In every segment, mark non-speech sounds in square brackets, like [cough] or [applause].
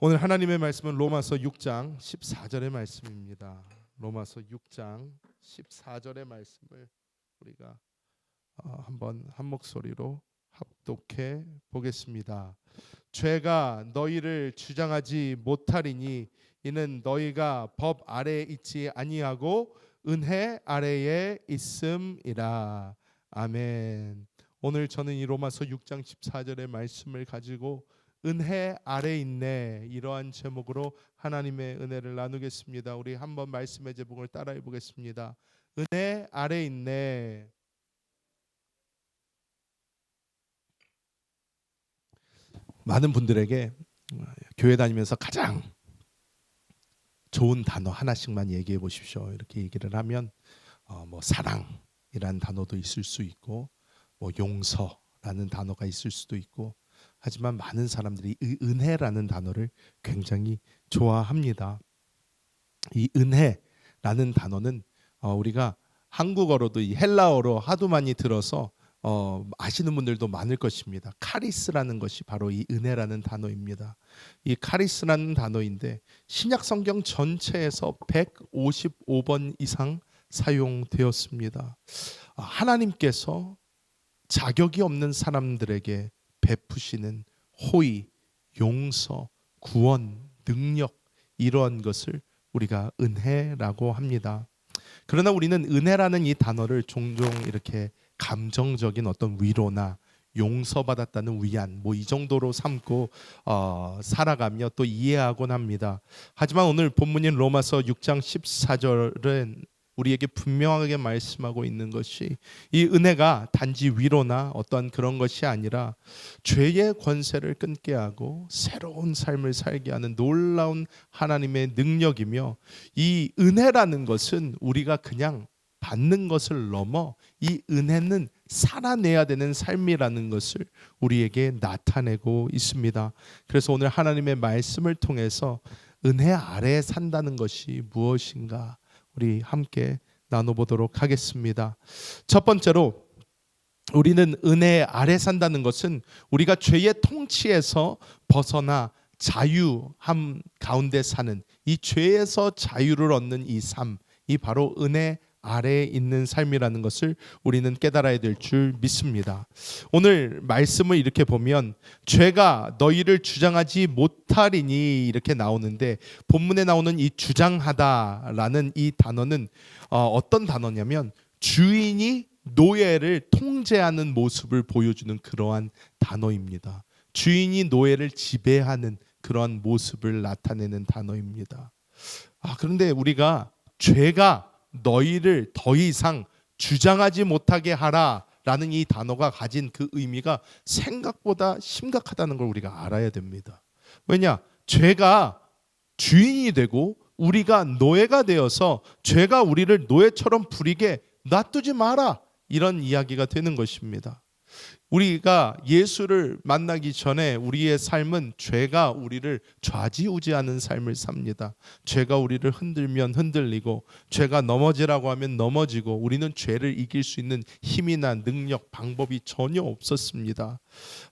오늘 하나님의 말씀은 로마서 6장 14절의 말씀입니다. 로마서 6장 14절의 말씀을 우리가 어, 한번 한 목소리로 합독해 보겠습니다. 죄가 너희를 주장하지 못하리니 이는 너희가 법 아래에 있지 아니하고 은혜 아래에 있음이라. 아멘. 오늘 저는 이 로마서 6장 14절의 말씀을 가지고 은혜 아래 있네 이러한 제목으로 하나님의 은혜를 나누겠습니다. 우리 한번 말씀의 제목을 따라해 보겠습니다. 은혜 아래 있네. 많은 분들에게 어, 교회 다니면서 가장 좋은 단어 하나씩만 얘기해 보십시오. 이렇게 얘기를 하면 어, 뭐 사랑이란 단어도 있을 수 있고 뭐 용서라는 단어가 있을 수도 있고 하지만 많은 사람들이 이 은혜라는 단어를 굉장히 좋아합니다. 이 은혜라는 단어는 어, 우리가 한국어로도 이 헬라어로 하도 많이 들어서 어, 아시는 분들도 많을 것입니다. 카리스라는 것이 바로 이 은혜라는 단어입니다. 이 카리스라는 단어인데 신약 성경 전체에서 155번 이상 사용되었습니다. 아, 하나님께서 자격이 없는 사람들에게 베푸시는 호의, 용서, 구원, 능력 이러한 것을 우리가 은혜라고 합니다. 그러나 우리는 은혜라는 이 단어를 종종 이렇게 감정적인 어떤 위로나 용서받았다는 위안 뭐 이 정도로 삼고 어, 살아가며 또 이해하곤 합니다. 하지만 오늘 본문인 로마서 6장 14절은 우리에게 분명하게 말씀하고 있는 것이 이 은혜가 단지 위로나 어떠한 그런 것이 아니라 죄의 권세를 끊게 하고 새로운 삶을 살게 하는 놀라운 하나님의 능력이며 이 은혜라는 것은 우리가 그냥 받는 것을 넘어 이 은혜는 살아내야 되는 삶이라는 것을 우리에게 나타내고 있습니다. 그래서 오늘 하나님의 말씀을 통해서 은혜 아래에 산다는 것이 무엇인가 우리 함께 나눠보도록 하겠습니다. 첫 번째로 우리는 은혜 아래 산다는 것은 우리가 죄의 통치에서 벗어나 자유함 가운데 사는 이 죄에서 자유를 얻는 이 삶, 이 바로 은혜 아래에 있는 삶이라는 것을 우리는 깨달아야 될 줄 믿습니다. 오늘 말씀을 이렇게 보면 죄가 너희를 주장하지 못하리니 이렇게 나오는데 본문에 나오는 이 주장하다라는 이 단어는 어, 어떤 단어냐면 주인이 노예를 통제하는 모습을 보여주는 그러한 단어입니다. 주인이 노예를 지배하는 그러한 모습을 나타내는 단어입니다. 아, 그런데 우리가 죄가 너희를 더 이상 주장하지 못하게 하라 라는 이 단어가 가진 그 의미가 생각보다 심각하다는 걸 우리가 알아야 됩니다. 왜냐? 죄가 주인이 되고 우리가 노예가 되어서 죄가 우리를 노예처럼 부리게 놔두지 마라. 이런 이야기가 되는 것입니다. 우리가 예수를 만나기 전에 우리의 삶은 죄가 우리를 좌지우지하는 삶을 삽니다. 죄가 우리를 흔들면 흔들리고 죄가 넘어지라고 하면 넘어지고 우리는 죄를 이길 수 있는 힘이나 능력, 방법이 전혀 없었습니다.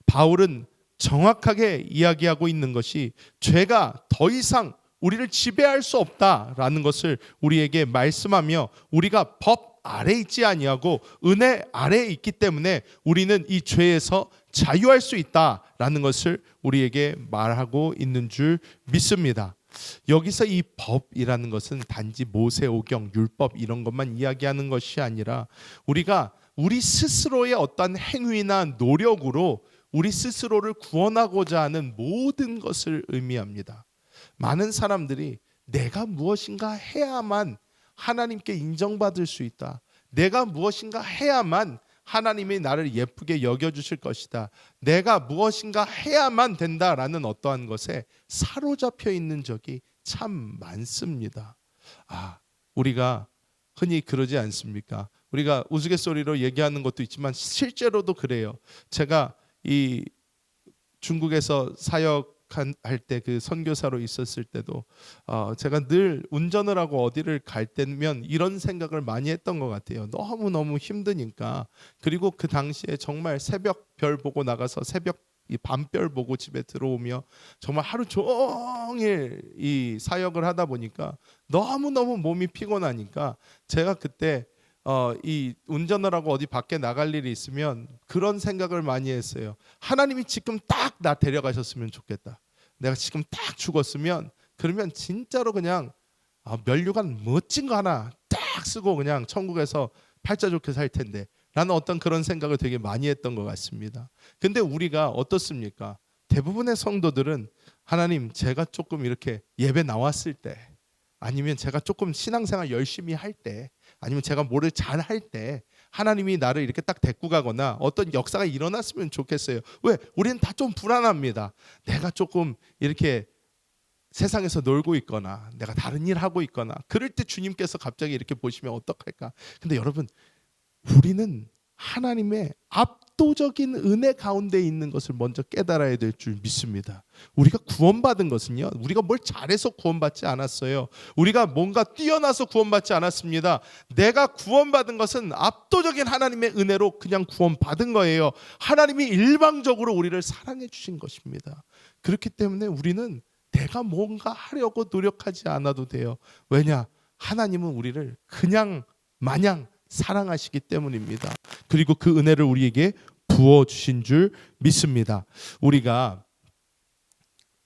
바울은 정확하게 이야기하고 있는 것이 죄가 더 이상 우리를 지배할 수 없다라는 것을 우리에게 말씀하며 우리가 법 아래 있지 아니하고 은혜 아래에 있기 때문에 우리는 이 죄에서 자유할 수 있다라는 것을 우리에게 말하고 있는 줄 믿습니다. 여기서 이 법이라는 것은 단지 모세오경 율법 이런 것만 이야기하는 것이 아니라 우리가 우리 스스로의 어떤 행위나 노력으로 우리 스스로를 구원하고자 하는 모든 것을 의미합니다. 많은 사람들이 내가 무엇인가 해야만 하나님께 인정받을 수 있다. 내가 무엇인가 해야만 하나님이 나를 예쁘게 여겨 주실 것이다. 내가 무엇인가 해야만 된다라는 어떠한 것에 사로잡혀 있는 적이 참 많습니다. 아, 우리가 흔히 그러지 않습니까? 우리가 우스갯소리로 얘기하는 것도 있지만 실제로도 그래요. 제가 이 중국에서 사역 할 때 그 선교사로 있었을 때도 어 제가 늘 운전을 하고 어디를 갈 때면 이런 생각을 많이 했던 것 같아요. 너무 너무 힘드니까 그리고 그 당시에 정말 새벽 별 보고 나가서 새벽 이 밤별 보고 집에 들어오며 정말 하루 종일 이 사역을 하다 보니까 너무 너무 몸이 피곤하니까 제가 그때 어, 이 운전을 하고 어디 밖에 나갈 일이 있으면 그런 생각을 많이 했어요. 하나님이 지금 딱 나 데려가셨으면 좋겠다. 내가 지금 딱 죽었으면 그러면 진짜로 그냥 아, 면류관 멋진 거 하나 딱 쓰고 그냥 천국에서 팔자 좋게 살 텐데 라는 어떤 그런 생각을 되게 많이 했던 것 같습니다. 근데 우리가 어떻습니까? 대부분의 성도들은 하나님 제가 조금 이렇게 예배 나왔을 때 아니면 제가 조금 신앙생활 열심히 할 때 아니면 제가 뭐를 잘 할 때 하나님이 나를 이렇게 딱 데리고 가거나 어떤 역사가 일어났으면 좋겠어요. 왜? 우리는 다 좀 불안합니다. 내가 조금 이렇게 세상에서 놀고 있거나 내가 다른 일 하고 있거나 그럴 때 주님께서 갑자기 이렇게 보시면 어떡할까? 근데 여러분 우리는 하나님의 압도적인 은혜 가운데 있는 것을 먼저 깨달아야 될 줄 믿습니다. 우리가 구원받은 것은요. 우리가 뭘 잘해서 구원받지 않았어요. 우리가 뭔가 뛰어나서 구원받지 않았습니다. 내가 구원받은 것은 압도적인 하나님의 은혜로 그냥 구원받은 거예요. 하나님이 일방적으로 우리를 사랑해 주신 것입니다. 그렇기 때문에 우리는 내가 뭔가 하려고 노력하지 않아도 돼요. 왜냐? 하나님은 우리를 그냥 마냥 사랑하시기 때문입니다. 그리고 그 은혜를 우리에게 부어 주신 줄 믿습니다. 우리가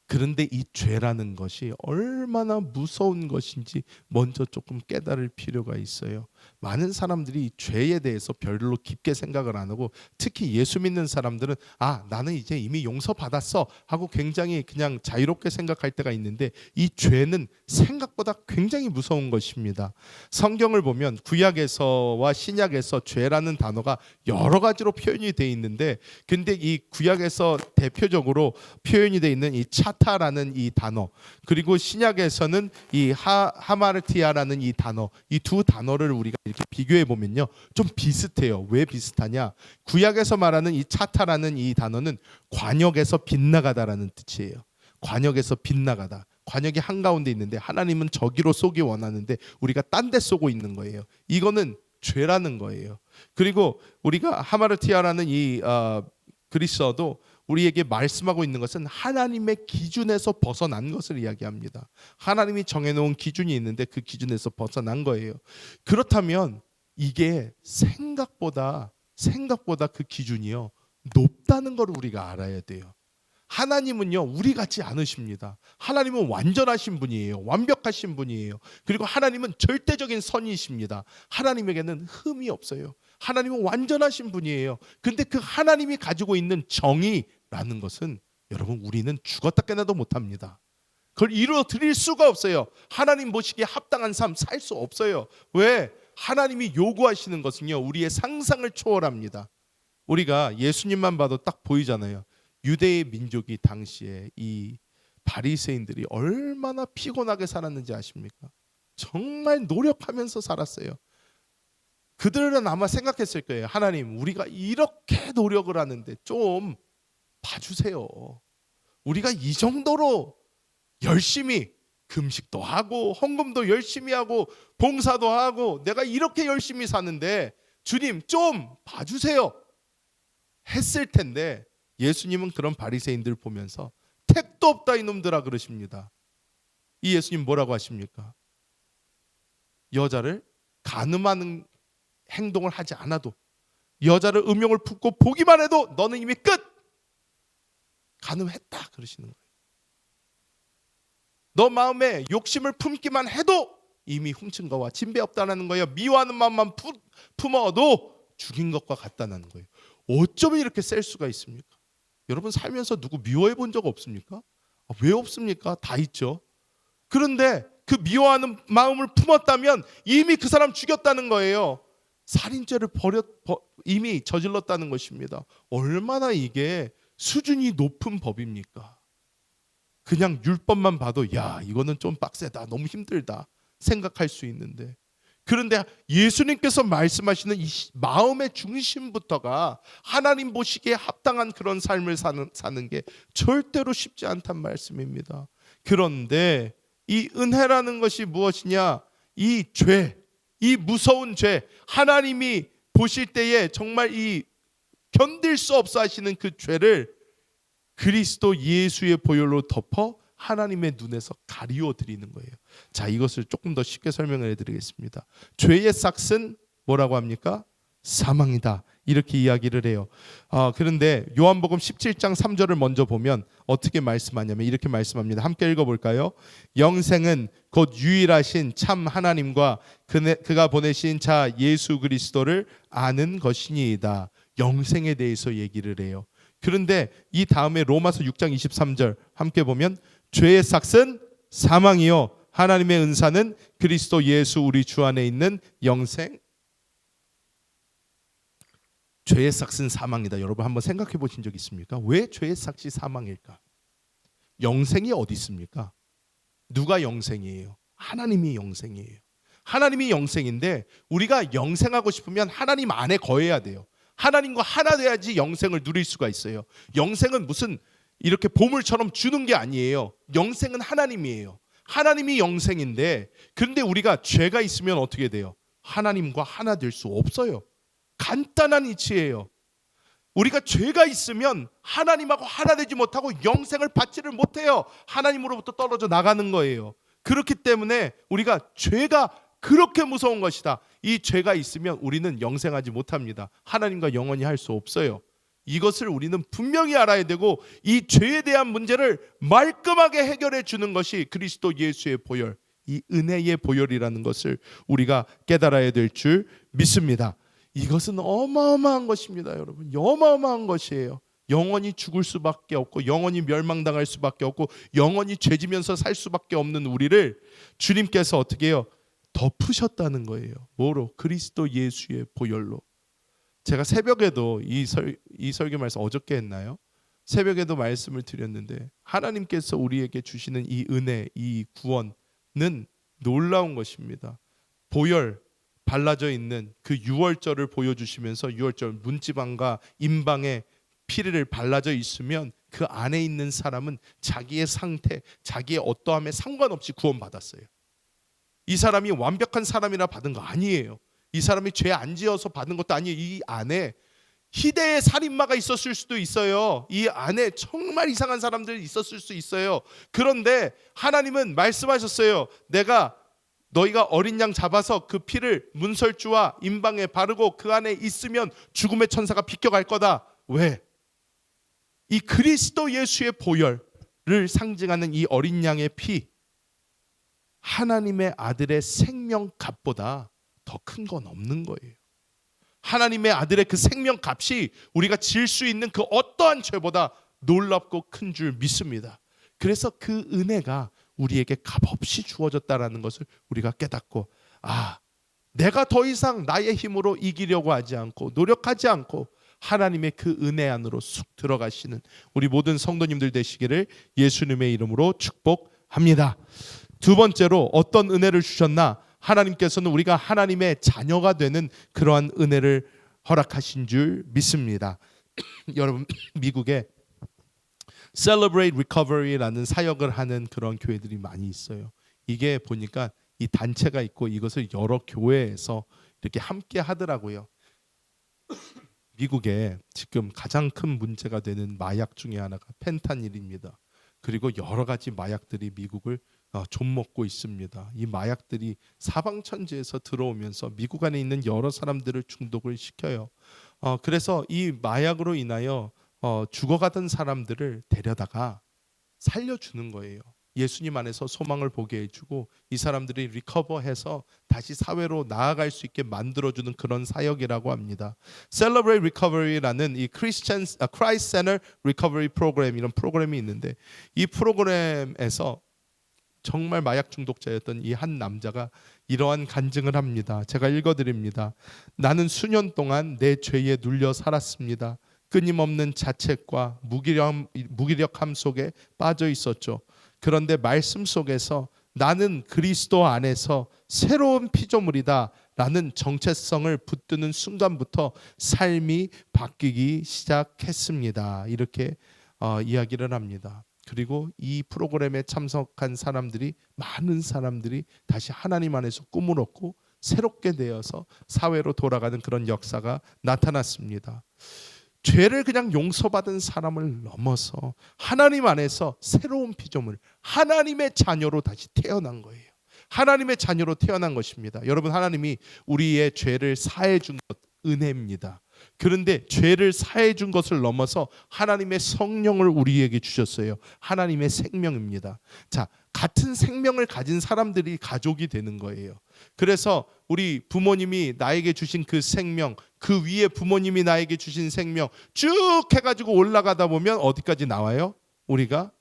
그런데 이 죄라는 것이 얼마나 무서운 것인지 먼저 조금 깨달을 필요가 있어요. 많은 사람들이 이 죄에 대해서 별로 깊게 생각을 안 하고 특히 예수 믿는 사람들은 아 나는 이제 이미 용서 받았어 하고 굉장히 그냥 자유롭게 생각할 때가 있는데 이 죄는 생각보다 굉장히 무서운 것입니다. 성경을 보면 구약에서와 신약에서 죄라는 단어가 여러 가지로 표현이 돼 있는데 근데 이 구약에서 대표적으로 표현이 돼 있는 이 차타라는 이 단어 그리고 신약에서는 이 하, 하마르티아라는 이 단어 이 두 단어를 우리 가 이렇게 비교해 보면요. 좀 비슷해요. 왜 비슷하냐? 구약에서 말하는 이 차타라는 이 단어는 관역에서 빗나가다라는 뜻이에요. 관역에서 빗나가다. 관역이 한가운데 있는데 하나님은 저기로 쏘기 원하는데 우리가 딴 데 쏘고 있는 거예요. 이거는 죄라는 거예요. 그리고 우리가 하마르티아라는 이 어, 그리스어도 우리에게 말씀하고 있는 것은 하나님의 기준에서 벗어난 것을 이야기합니다. 하나님이 정해놓은 기준이 있는데 그 기준에서 벗어난 거예요. 그렇다면 이게 생각보다 생각보다 그 기준이요 높다는 걸 우리가 알아야 돼요. 하나님은요 우리 같지 않으십니다. 하나님은 완전하신 분이에요. 완벽하신 분이에요. 그리고 하나님은 절대적인 선이십니다. 하나님에게는 흠이 없어요. 하나님은 완전하신 분이에요. 근데 그 하나님이 가지고 있는 정의라는 것은 여러분 우리는 죽었다 깨나도 못합니다. 그걸 이루어 드릴 수가 없어요. 하나님 보시기에 합당한 삶 살 수 없어요. 왜? 하나님이 요구하시는 것은요 우리의 상상을 초월합니다. 우리가 예수님만 봐도 딱 보이잖아요. 유대의 민족이 당시에 이 바리새인들이 얼마나 피곤하게 살았는지 아십니까? 정말 노력하면서 살았어요. 그들은 아마 생각했을 거예요. 하나님, 우리가 이렇게 노력을 하는데 좀 봐주세요. 우리가 이 정도로 열심히 금식도 하고 헌금도 열심히 하고 봉사도 하고 내가 이렇게 열심히 사는데 주님 좀 봐주세요. 했을 텐데 예수님은 그런 바리새인들 보면서 택도 없다 이놈들아 그러십니다. 이 예수님 뭐라고 하십니까? 여자를 가늠하는 행동을 하지 않아도 여자를 음욕을 품고 보기만 해도 너는 이미 끝. 가늠했다 그러시는 거예요. 너 마음에 욕심을 품기만 해도 이미 훔친 거와 진배 없다는 거예요. 미워하는 마음만 푸, 품어도 죽인 것과 같다는 거예요. 어쩌면 이렇게 셀 수가 있습니까? 여러분 살면서 누구 미워해 본 적 없습니까? 아, 왜 없습니까? 다 있죠. 그런데 그 미워하는 마음을 품었다면 이미 그 사람 죽였다는 거예요. 살인죄를 버렸 버, 이미 저질렀다는 것입니다. 얼마나 이게 수준이 높은 법입니까? 그냥 율법만 봐도 야 이거는 좀 빡세다 너무 힘들다 생각할 수 있는데 그런데 예수님께서 말씀하시는 이 마음의 중심부터가 하나님 보시기에 합당한 그런 삶을 사는, 사는 게 절대로 쉽지 않단 말씀입니다. 그런데 이 은혜라는 것이 무엇이냐? 이 죄, 이 무서운 죄, 하나님이 보실 때에 정말 이 견딜 수 없어 하시는 그 죄를 그리스도 예수의 보혈로 덮어 하나님의 눈에서 가리워 드리는 거예요. 자, 이것을 조금 더 쉽게 설명을 해 드리겠습니다. 죄의 삭은 뭐라고 합니까? 사망이다. 이렇게 이야기를 해요. 아, 그런데 요한복음 17장 3절을 먼저 보면 어떻게 말씀하냐면 이렇게 말씀합니다. 함께 읽어 볼까요? 영생은 곧 유일하신 참 하나님과 그가 보내신 자 예수 그리스도를 아는 것이니이다. 영생에 대해서 얘기를 해요. 그런데 이 다음에 로마서 6장 23절 함께 보면 죄의 삭은 사망이요 하나님의 은사는 그리스도 예수 우리 주 안에 있는 영생 죄의 삭은 사망이다. 여러분 한번 생각해 보신 적 있습니까? 왜 죄의 삭이 사망일까? 영생이 어디 있습니까? 누가 영생이에요? 하나님이 영생이에요. 하나님이 영생인데 우리가 영생하고 싶으면 하나님 안에 거해야 돼요. 하나님과 하나 돼야지 영생을 누릴 수가 있어요. 영생은 무슨 이렇게 보물처럼 주는 게 아니에요. 영생은 하나님이에요. 하나님이 영생인데 그런데 우리가 죄가 있으면 어떻게 돼요? 하나님과 하나 될 수 없어요. 간단한 이치예요. 우리가 죄가 있으면 하나님하고 하나 되지 못하고 영생을 받지를 못해요. 하나님으로부터 떨어져 나가는 거예요. 그렇기 때문에 우리가 죄가 그렇게 무서운 것이다. 이 죄가 있으면 우리는 영생하지 못합니다. 하나님과 영원히 할 수 없어요. 이것을 우리는 분명히 알아야 되고 이 죄에 대한 문제를 말끔하게 해결해 주는 것이 그리스도 예수의 보혈, 이 은혜의 보혈이라는 것을 우리가 깨달아야 될 줄 믿습니다. 이것은 어마어마한 것입니다, 여러분. 어마어마한 것이에요. 영원히 죽을 수밖에 없고 영원히 멸망당할 수밖에 없고 영원히 죄지면서 살 수밖에 없는 우리를 주님께서 어떻게 해요? 덮으셨다는 거예요. 뭐로? 그리스도 예수의 보혈로. 제가 새벽에도 이, 설, 이 설교 말씀 어저께 했나요? 새벽에도 말씀을 드렸는데 하나님께서 우리에게 주시는 이 은혜, 이 구원은 놀라운 것입니다. 보혈 발라져 있는 그 유월절을 보여주시면서 유월절 문지방과 임방에 피를 발라져 있으면 그 안에 있는 사람은 자기의 상태, 자기의 어떠함에 상관없이 구원받았어요. 이 사람이 완벽한 사람이라 받은 거 아니에요. 이 사람이 죄 안 지어서 받은 것도 아니에요. 이 안에 희대의 살인마가 있었을 수도 있어요. 이 안에 정말 이상한 사람들이 있었을 수 있어요. 그런데 하나님은 말씀하셨어요. 내가 너희가 어린 양 잡아서 그 피를 문설주와 임방에 바르고 그 안에 있으면 죽음의 천사가 비껴갈 거다. 왜? 이 그리스도 예수의 보혈을 상징하는 이 어린 양의 피 하나님의 아들의 생명값보다 더 큰 건 없는 거예요. 하나님의 아들의 그 생명값이 우리가 질수 있는 그 어떠한 죄보다 놀랍고 큰 줄 믿습니다. 그래서 그 은혜가 우리에게 값없이 주어졌다라는 것을 우리가 깨닫고 아 내가 더 이상 나의 힘으로 이기려고 하지 않고 노력하지 않고 하나님의 그 은혜 안으로 쑥 들어가시는 우리 모든 성도님들 되시기를 예수님의 이름으로 축복합니다. 두 번째로 어떤 은혜를 주셨나? 하나님께서는 우리가 하나님의 자녀가 되는 그러한 은혜를 허락하신 줄 믿습니다. [clears throat] 여러분 미국에 Celebrate Recovery라는 사역을 하는 그런 교회들이 많이 있어요. 이게 보니까 이 단체가 있고 이것을 여러 교회에서 이렇게 함께 하더라고요. 미국에 지금 가장 큰 문제가 되는 마약 중에 하나가 펜타닐입니다. 그리고 여러 가지 마약들이 미국을 어, 좀먹고 있습니다. 이 마약들이 사방천지에서 들어오면서 미국 안에 있는 여러 사람들을 중독을 시켜요. 어, 그래서 이 마약으로 인하여 어, 죽어가던 사람들을 데려다가 살려주는 거예요. 예수님 안에서 소망을 보게 해주고 이 사람들이 리커버해서 다시 사회로 나아갈 수 있게 만들어주는 그런 사역이라고 합니다. Celebrate Recovery라는 이 Christian 아, Christ Center Recovery Program 이런 프로그램이 있는데 이 프로그램에서 정말 마약 중독자였던 이 한 남자가 이러한 간증을 합니다. 제가 읽어드립니다. 나는 수년 동안 내 죄에 눌려 살았습니다. 끊임없는 자책과 무기력, 무기력함 속에 빠져 있었죠. 그런데 말씀 속에서 나는 그리스도 안에서 새로운 피조물이다 라는 정체성을 붙드는 순간부터 삶이 바뀌기 시작했습니다. 이렇게 어, 이야기를 합니다. 그리고 이 프로그램에 참석한 사람들이 많은 사람들이 다시 하나님 안에서 꿈을 얻고 새롭게 되어서 사회로 돌아가는 그런 역사가 나타났습니다. 죄를 그냥 용서받은 사람을 넘어서 하나님 안에서 새로운 피조물, 하나님의 자녀로 다시 태어난 거예요. 하나님의 자녀로 태어난 것입니다. 여러분 하나님이 우리의 죄를 사해 준 것 은혜입니다. 그런데 죄를 사해 준 것을 넘어서 하나님의 성령을 우리에게 주셨어요. 하나님의 생명입니다. 자, 같은 생명을 가진 사람들이 가족이 되는 거예요. 그래서 우리 부모님이 나에게 주신 그 생명, 그 위에 부모님이 나에게 주신 생명 쭉 해가지고 올라가다 보면 어디까지 나와요? 우리가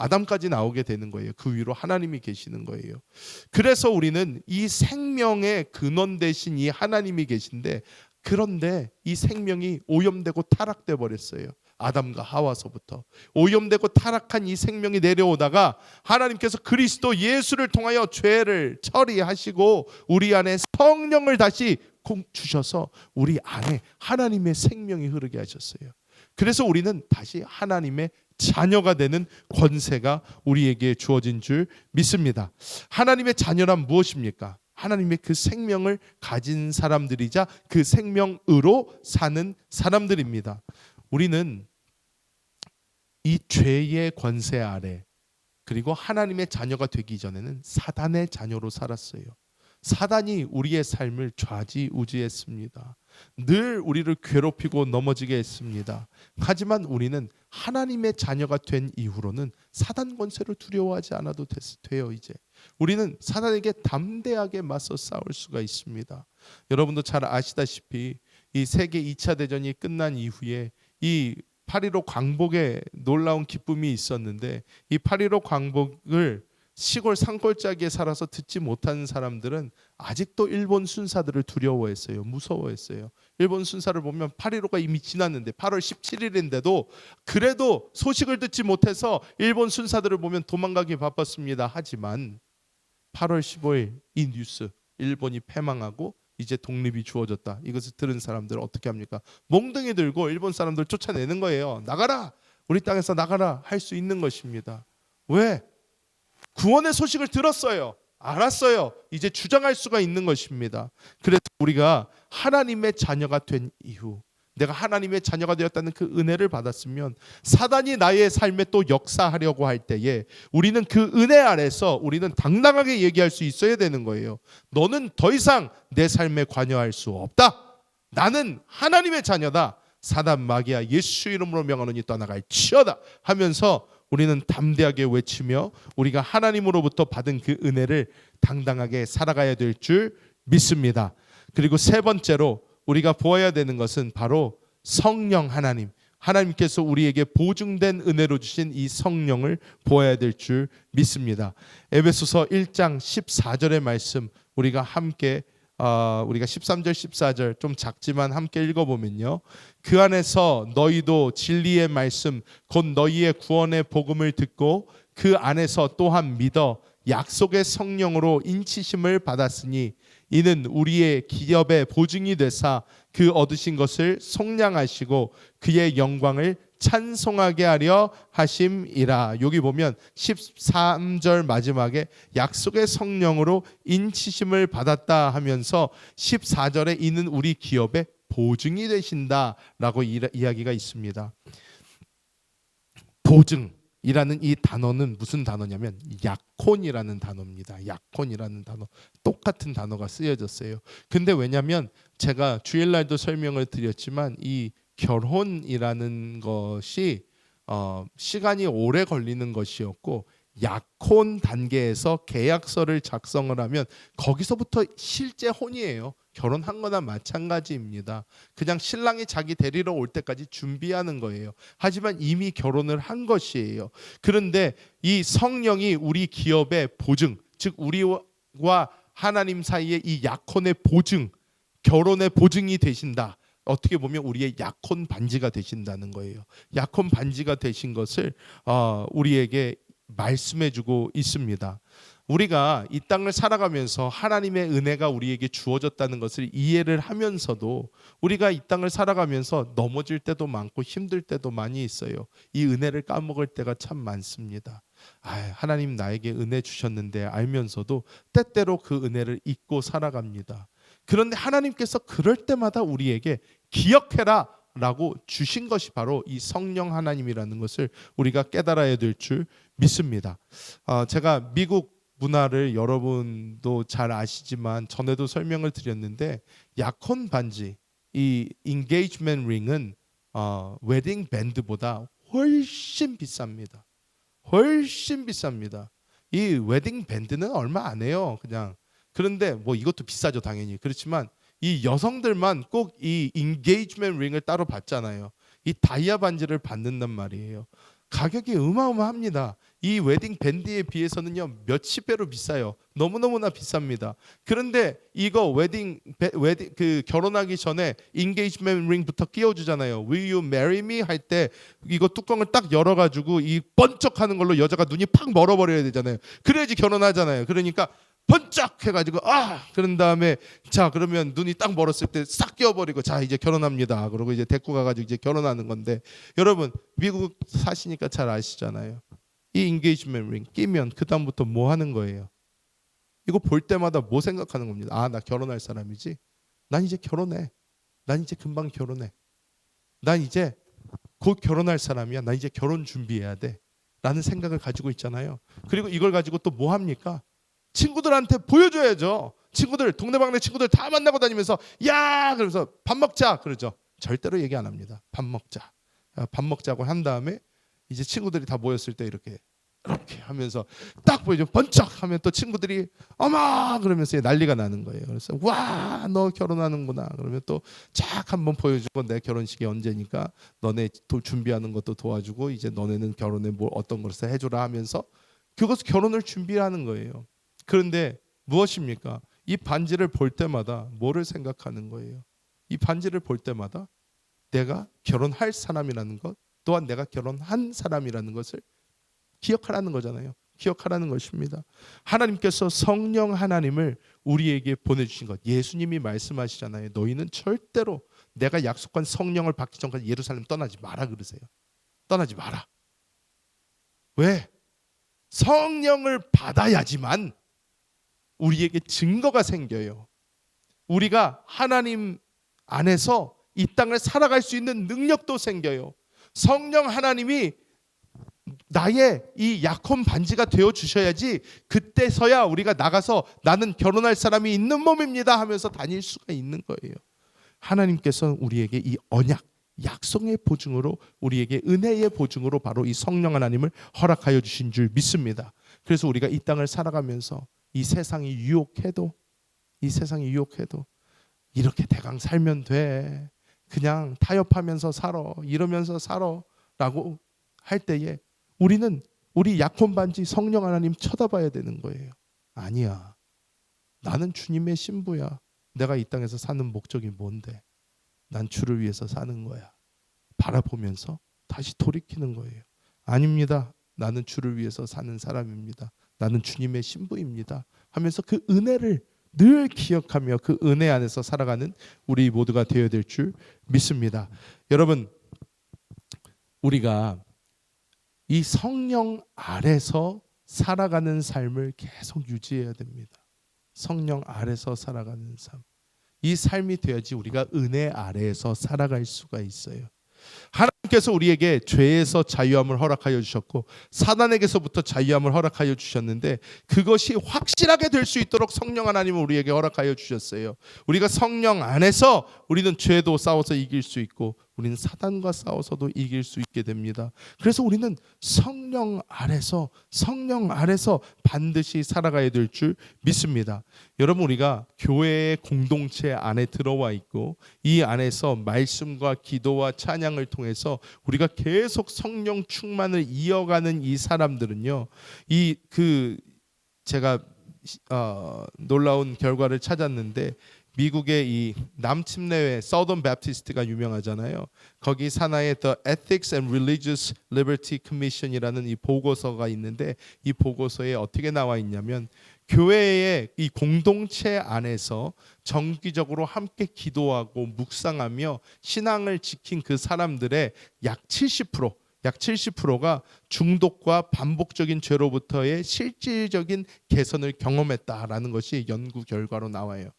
아담까지 나오게 되는 거예요. 그 위로 하나님이 계시는 거예요. 그래서 우리는 이 생명의 근원 대신 이 하나님이 계신데 그런데 이 생명이 오염되고 타락돼 버렸어요. 아담과 하와서부터 오염되고 타락한 이 생명이 내려오다가 하나님께서 그리스도 예수를 통하여 죄를 처리하시고 우리 안에 성령을 다시 공- 주셔서 우리 안에 하나님의 생명이 흐르게 하셨어요. 그래서 우리는 다시 하나님의 자녀가 되는 권세가 우리에게 주어진 줄 믿습니다. 하나님의 자녀란 무엇입니까? 하나님의 그 생명을 가진 사람들이자 그 생명으로 사는 사람들입니다. 우리는 이 죄의 권세 아래 그리고 하나님의 자녀가 되기 전에는 사단의 자녀로 살았어요. 사단이 우리의 삶을 좌지우지했습니다. 늘 우리를 괴롭히고 넘어지게 했습니다. 하지만 우리는 하나님의 자녀가 된 이후로는 사단 권세를 두려워하지 않아도 됐- 돼요 이제. 우리는 사단에게 담대하게 맞서 싸울 수가 있습니다. 여러분도 잘 아시다시피 이 세계 2차 대전이 끝난 이후에 이8.15 광복에 놀라운 기쁨이 있었는데 이8.15 광복을 시골 산골짜기에 살아서 듣지 못하는 사람들은 아직도 일본 순사들을 두려워했어요. 무서워했어요. 일본 순사를 보면 8.15가 이미 지났는데 8월 17일인데도 그래도 소식을 듣지 못해서 일본 순사들을 보면 도망가기 바빴습니다. 하지만 8월 15일 이 뉴스 일본이 패망하고 이제 독립이 주어졌다. 이것을 들은 사람들은 어떻게 합니까? 몽둥이 들고 일본 사람들 쫓아내는 거예요. 나가라. 우리 땅에서 나가라 할 수 있는 것입니다. 왜? 구원의 소식을 들었어요. 알았어요. 이제 주장할 수가 있는 것입니다. 그래서 우리가 하나님의 자녀가 된 이후 내가 하나님의 자녀가 되었다는 그 은혜를 받았으면 사단이 나의 삶에 또 역사하려고 할 때에 우리는 그 은혜 아래서 우리는 당당하게 얘기할 수 있어야 되는 거예요. 너는 더 이상 내 삶에 관여할 수 없다. 나는 하나님의 자녀다. 사단 마귀야 예수 이름으로 명하노니 떠나갈 치어다 하면서 우리는 담대하게 외치며 우리가 하나님으로부터 받은 그 은혜를 당당하게 살아가야 될 줄 믿습니다. 그리고 세 번째로 우리가 보아야 되는 것은 바로 성령 하나님. 하나님께서 우리에게 보증된 은혜로 주신 이 성령을 보아야 될 줄 믿습니다. 에베소서 1장 14절의 말씀 우리가 함께 어, 우리가 13절 14절 좀 작지만 함께 읽어보면요. 그 안에서 너희도 진리의 말씀 곧 너희의 구원의 복음을 듣고 그 안에서 또한 믿어 약속의 성령으로 인치심을 받았으니 이는 우리의 기업의 보증이 되사 그 얻으신 것을 속량하시고 그의 영광을 찬송하게 하려 하심이라. 여기 보면 13절 마지막에 약속의 성령으로 인치심을 받았다 하면서 14절에 이는 우리 기업의 보증이 되신다라고 이- 이야기가 있습니다. 보증 이라는 이 단어는 무슨 단어냐면 약혼이라는 단어입니다. 약혼이라는 단어 똑같은 단어가 쓰여졌어요. 근데 왜냐면 제가 주일날도 설명을 드렸지만 이 결혼이라는 것이 어, 시간이 오래 걸리는 것이었고 약혼 단계에서 계약서를 작성을 하면 거기서부터 실제 혼이에요. 결혼한 거나 마찬가지입니다. 그냥 신랑이 자기 데리러 올 때까지 준비하는 거예요. 하지만 이미 결혼을 한 것이에요. 그런데 이 성령이 우리 기업의 보증, 즉 우리와 하나님 사이의 이 약혼의 보증, 결혼의 보증이 되신다. 어떻게 보면 우리의 약혼 반지가 되신다는 거예요. 약혼 반지가 되신 것을 어, 우리에게 말씀해주고 있습니다. 우리가 이 땅을 살아가면서 하나님의 은혜가 우리에게 주어졌다는 것을 이해를 하면서도 우리가 이 땅을 살아가면서 넘어질 때도 많고 힘들 때도 많이 있어요. 이 은혜를 까먹을 때가 참 많습니다. 아, 하나님 나에게 은혜 주셨는데 알면서도 때때로 그 은혜를 잊고 살아갑니다. 그런데 하나님께서 그럴 때마다 우리에게 기억해라 있다라고 주신 것이 바로 이 성령 하나님이라는 것을 우리가 깨달아야 될 줄 믿습니다. 어, 제가 미국 문화를 여러분도 잘 아시지만 전에도 설명을 드렸는데 약혼 반지 이 인게이지먼트 링은 어, 웨딩 밴드보다 훨씬 비쌉니다. 훨씬 비쌉니다. 이 웨딩 밴드는 얼마 안 해요. 그냥 그런데 뭐 이것도 비싸죠 당연히. 그렇지만 이 여성들만 꼭 이 인게이지먼트 링을 따로 받잖아요. 이 다이아 반지를 받는단 말이에요. 가격이 어마어마합니다. 이 웨딩 밴드에 비해서는요 몇십 배로 비싸요. 너무 너무나 비쌉니다. 그런데 이거 웨딩 베- 웨딩 그 결혼하기 전에 인게이지먼트 링부터 끼워주잖아요. Will you marry me 할 때 이거 뚜껑을 딱 열어가지고 이 번쩍하는 걸로 여자가 눈이 팍 멀어버려야 되잖아요. 그래야지 결혼하잖아요. 그러니까 번쩍 해가지고 아 그런 다음에 자 그러면 눈이 딱 멀었을 때 싹 끼워버리고 자 이제 결혼합니다. 그러고 이제 데리고 가가지고 이제 결혼하는 건데 여러분 미국 사시니까 잘 아시잖아요. 이 인게이지먼트 링 끼면 그 다음부터 뭐 하는 거예요? 이거 볼 때마다 뭐 생각하는 겁니다. 아 나 결혼할 사람이지. 난 이제 결혼해. 난 이제 금방 결혼해. 난 이제 곧 결혼할 사람이야. 난 이제 결혼 준비해야 돼. 라는 생각을 가지고 있잖아요. 그리고 이걸 가지고 또 뭐 합니까? 친구들한테 보여줘야죠. 친구들 동네방네 친구들 다 만나고 다니면서 야 그러면서 밥 먹자 그러죠. 절대로 얘기 안 합니다. 밥 먹자. 아, 밥 먹자고 한 다음에 이제 친구들이 다 모였을 때 이렇게 이렇게 하면서 딱 보이죠. 번쩍 하면 또 친구들이 어머 그러면서 난리가 나는 거예요. 그래서 와 너 결혼하는구나. 그러면 또쫙 한번 보여주고 내 결혼식이 언제니까 너네 도 준비하는 것도 도와주고 이제 너네는 결혼에 뭘 어떤 것을 해줘라 하면서 그것을 결혼을 준비하는 거예요. 그런데 무엇입니까? 이 반지를 볼 때마다 뭐를 생각하는 거예요? 이 반지를 볼 때마다 내가 결혼할 사람이라는 것 또한 내가 결혼한 사람이라는 것을 기억하라는 거잖아요. 기억하라는 것입니다. 하나님께서 성령 하나님을 우리에게 보내주신 것. 예수님이 말씀하시잖아요. 너희는 절대로 내가 약속한 성령을 받기 전까지 예루살렘 떠나지 마라 그러세요. 떠나지 마라. 왜? 성령을 받아야지만 우리에게 증거가 생겨요. 우리가 하나님 안에서 이 땅을 살아갈 수 있는 능력도 생겨요. 성령 하나님이 나의 이 약혼 반지가 되어 주셔야지 그때서야 우리가 나가서 나는 결혼할 사람이 있는 몸입니다 하면서 다닐 수가 있는 거예요. 하나님께서 우리에게 이 언약 약속의 보증으로 우리에게 은혜의 보증으로 바로 이 성령 하나님을 허락하여 주신 줄 믿습니다. 그래서 우리가 이 땅을 살아가면서 이 세상이 유혹해도 이 세상이 유혹해도 이렇게 대강 살면 돼. 그냥 타협하면서 살아. 이러면서 살아라고 할 때에 우리는 우리 약혼 반지 성령 하나님 쳐다봐야 되는 거예요. 아니야. 나는 주님의 신부야. 내가 이 땅에서 사는 목적이 뭔데? 난 주를 위해서 사는 거야. 바라보면서 다시 돌이키는 거예요. 아닙니다. 나는 주를 위해서 사는 사람입니다. 나는 주님의 신부입니다. 하면서 그 은혜를 늘 기억하며 그 은혜 안에서 살아가는 우리 모두가 되어야 될 줄 믿습니다. 여러분 우리가 이 성령 아래서 살아가는 삶을 계속 유지해야 됩니다. 성령 아래서 살아가는 삶. 이 삶이 되어야지 우리가 은혜 아래에서 살아갈 수가 있어요. 하나님께서 우리에게 죄에서 자유함을 허락하여 주셨고 사단에게서부터 자유함을 허락하여 주셨는데 그것이 확실하게 될 수 있도록 성령 하나님은 우리에게 허락하여 주셨어요. 우리가 성령 안에서 우리는 죄도 싸워서 이길 수 있고 우리는 사단과 싸워서도 이길 수 있게 됩니다. 그래서 우리는 성령 아래서 성령 아래서 반드시 살아가야 될 줄 믿습니다. 여러분 우리가 교회의 공동체 안에 들어와 있고 이 안에서 말씀과 기도와 찬양을 통해서 우리가 계속 성령 충만을 이어가는 이 사람들은요. 이 그 제가 어, 놀라운 결과를 찾았는데 미국의 이 남침내회 서던 베프티스트가 유명하잖아요. 거기 산하에 The Ethics and Religious Liberty Commission이라는 이 보고서가 있는데 이 보고서에 어떻게 나와 있냐면 교회의 이 공동체 안에서 정기적으로 함께 기도하고 묵상하며 신앙을 지킨 그 사람들의 약 70%, 약 70%가 중독과 반복적인 죄로부터의 실질적인 개선을 경험했다라는 것이 연구 결과로 나와요.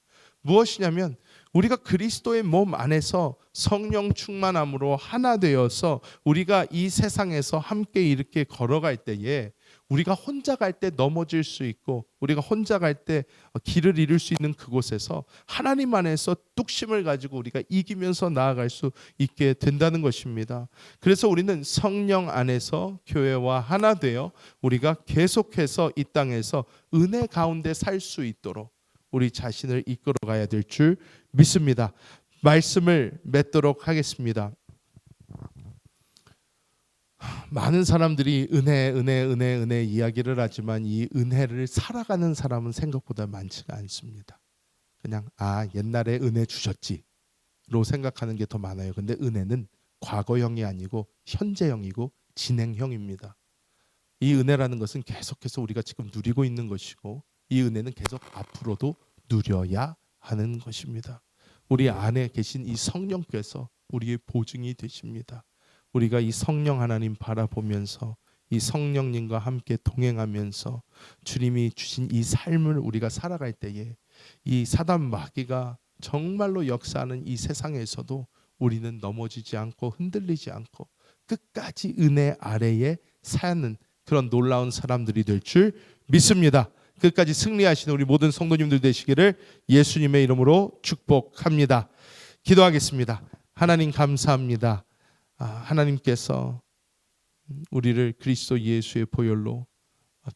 무엇이냐면 우리가 그리스도의 몸 안에서 성령 충만함으로 하나 되어서 우리가 이 세상에서 함께 이렇게 걸어갈 때에 우리가 혼자 갈 때 넘어질 수 있고 우리가 혼자 갈 때 길을 잃을 수 있는 그곳에서 하나님 안에서 뚝심을 가지고 우리가 이기면서 나아갈 수 있게 된다는 것입니다. 그래서 우리는 성령 안에서 교회와 하나 되어 우리가 계속해서 이 땅에서 은혜 가운데 살 수 있도록 우리 자신을 이끌어 가야 될 줄 믿습니다. 말씀을 맺도록 하겠습니다. 많은 사람들이 은혜, 은혜, 은혜, 은혜 이야기를 하지만 이 은혜를 살아가는 사람은 생각보다 많지가 않습니다. 그냥 아 옛날에 은혜 주셨지로 생각하는 게 더 많아요. 근데 은혜는 과거형이 아니고 현재형이고 진행형입니다. 이 은혜라는 것은 계속해서 우리가 지금 누리고 있는 것이고 이 은혜는 계속 앞으로도 누려야 하는 것입니다. 우리 안에 계신 이 성령께서 우리의 보증이 되십니다. 우리가 이 성령 하나님 바라보면서 이 성령님과 함께 동행하면서 주님이 주신 이 삶을 우리가 살아갈 때에 이 사단 마귀가 정말로 역사하는 이 세상에서도 우리는 넘어지지 않고 흔들리지 않고 끝까지 은혜 아래에 사는 그런 놀라운 사람들이 될 줄 믿습니다. 끝까지 승리하시는 우리 모든 성도님들 되시기를 예수님의 이름으로 축복합니다. 기도하겠습니다. 하나님 감사합니다. 아, 하나님께서 우리를 그리스도 예수의 보혈로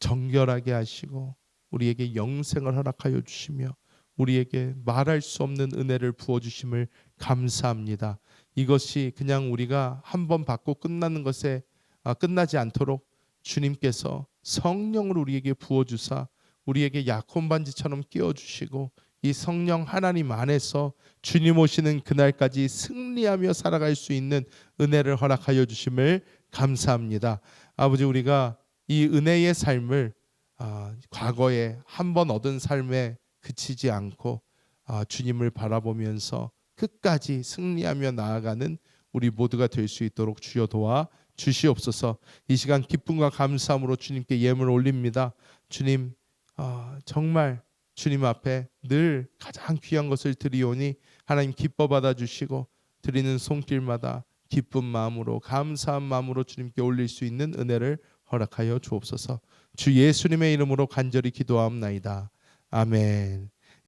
정결하게 하시고 우리에게 영생을 허락하여 주시며 우리에게 말할 수 없는 은혜를 부어 주심을 감사합니다. 이것이 그냥 우리가 한 번 받고 끝나는 것에 아, 끝나지 않도록 주님께서 성령을 우리에게 부어 주사 우리에게 약혼 반지처럼 끼워 주시고 이 성령 하나님 안에서 주님 오시는 그날까지 승리하며 살아갈 수 있는 은혜를 허락하여 주심을 감사합니다. 아버지 우리가 이 은혜의 삶을 아, 과거에 한 번 얻은 삶에 그치지 않고 아, 주님을 바라보면서 끝까지 승리하며 나아가는 우리 모두가 될 수 있도록 주여 도와 주시옵소서. 이 시간 기쁨과 감사함으로 주님께 예물 올립니다. 주님 아, 정말 주님 앞에 늘 가장 귀한 것을 드리오니 하나님 기뻐 받아 주시고 드리는 손길마다 기쁜 마음으로 감사한 마음으로 주님께 올릴 수 있는 은혜를 허락하여 주옵소서. 주 예수님의 이름으로 간절히 기도하옵나이다. 아멘.